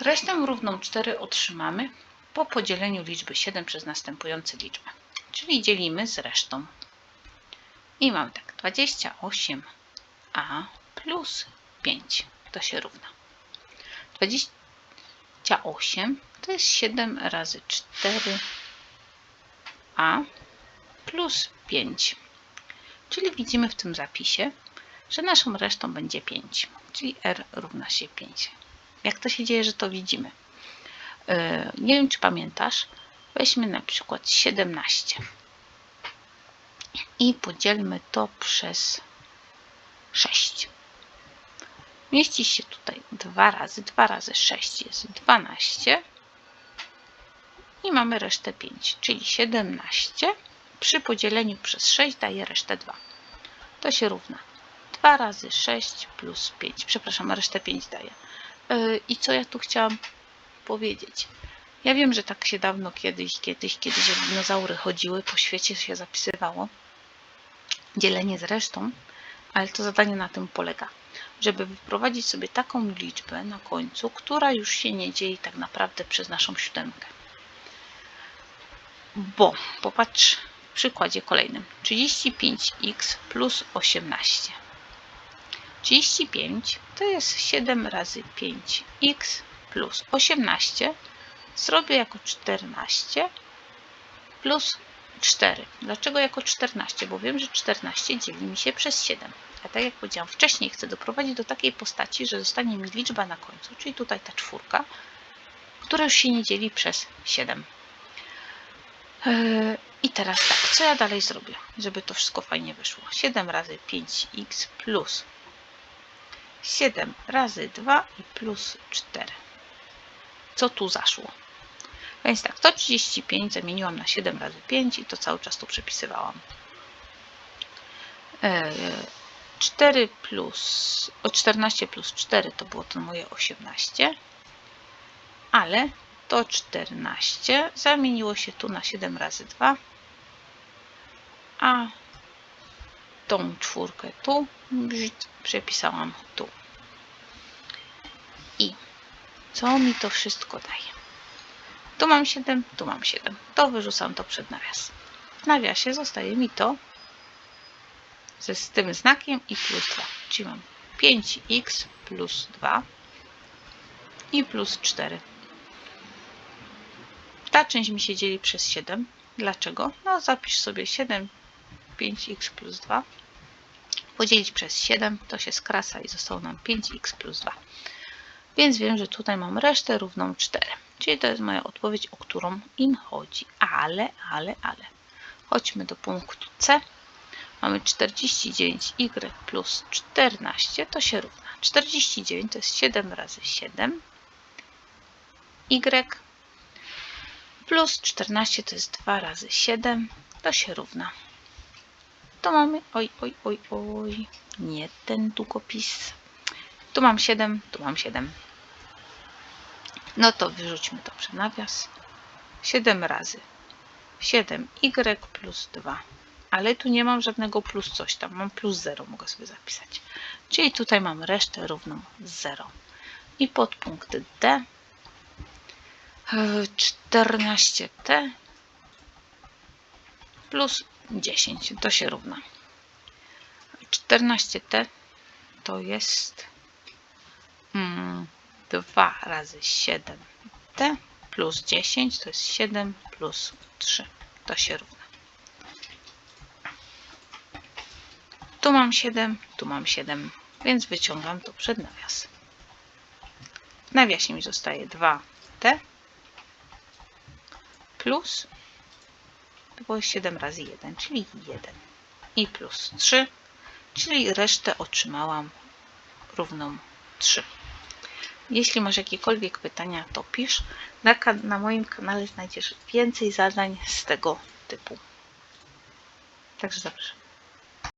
Resztę równą 4 otrzymamy po podzieleniu liczby 7 przez następujące liczby. Czyli dzielimy z resztą. I mamy tak 28a plus 5 to się równa. 28 to jest 7 razy 4a plus 5. Czyli widzimy w tym zapisie, że naszą resztą będzie 5, czyli r równa się 5. Jak to się dzieje, że to widzimy? Yy, Nie wiem, czy pamiętasz. Weźmy na przykład 17 i podzielmy to przez 6. Mieści się tutaj 2 razy 2 razy 6 jest 12 i mamy resztę 5, czyli 17 przy podzieleniu przez 6 daje resztę 2. To się równa 2 razy 6 plus 5. Przepraszam, resztę 5 daje. Yy, I co ja tu chciałam powiedzieć? Ja wiem, że tak się dawno kiedyś, kiedyś, kiedyś dinozaury chodziły, po świecie się zapisywało dzielenie z resztą, ale to zadanie na tym polega, żeby wyprowadzić sobie taką liczbę na końcu, która już się nie dzieje tak naprawdę przez naszą siódemkę. Bo, popatrz w przykładzie kolejnym. 35x plus 18. 35 to jest 7 razy 5x plus 18 zrobię jako 14 plus 4. Dlaczego jako 14? Bo wiem, że 14 dzieli mi się przez 7. A tak jak powiedziałam wcześniej, chcę doprowadzić do takiej postaci, że zostanie mi liczba na końcu, czyli tutaj ta czwórka, która już się nie dzieli przez 7. Yy, I teraz tak, co ja dalej zrobię, żeby to wszystko fajnie wyszło? 7 razy 5x plus 7 razy 2 i plus 4. Co tu zaszło? Więc tak, 135 zamieniłam na 7 razy 5 i to cały czas tu przepisywałam. E, 4 plus, o 14 plus 4 to było to moje 18, ale to 14 zamieniło się tu na 7 razy 2, a tą czwórkę tu przepisałam tu. I co mi to wszystko daje? Tu mam 7, tu mam 7. To wyrzucam to przed nawias. W nawiasie zostaje mi to ze z tym znakiem i plus 2. Czyli mam 5x plus 2 i plus 4. Ta część mi się dzieli przez 7. Dlaczego? No zapisz sobie 7, 5x plus 2. Podzielić przez 7 to się skrasa i zostało nam 5x plus 2. Więc wiem, że tutaj mam resztę równą 4. Czyli to jest moja odpowiedź, o którą im chodzi. Ale, ale, ale. Chodźmy do punktu C. Mamy 49y plus 14, to się równa. 49 to jest 7 razy 7. y plus 14 to jest 2 razy 7, to się równa. To mamy, oj, oj, oj, oj, nie ten długopis. Tu mam 7, tu mam 7. No to wyrzućmy to przed nawias. 7 razy 7y plus 2. Ale tu nie mam żadnego plus coś tam. Mam plus 0, mogę sobie zapisać. Czyli tutaj mam resztę równą 0. I podpunkt D 14t plus 10. To się równa. 14t to jest mm, 2 razy 7t plus 10 to jest 7 plus 3. To się równa. Tu mam 7, tu mam 7, więc wyciągam to przed nawias. W nawiasie mi zostaje 2t plus było 7 razy 1, czyli 1 i plus 3, czyli resztę otrzymałam równą 3. Jeśli masz jakiekolwiek pytania, to pisz. Na, na moim kanale znajdziesz więcej zadań z tego typu. Także zapraszam.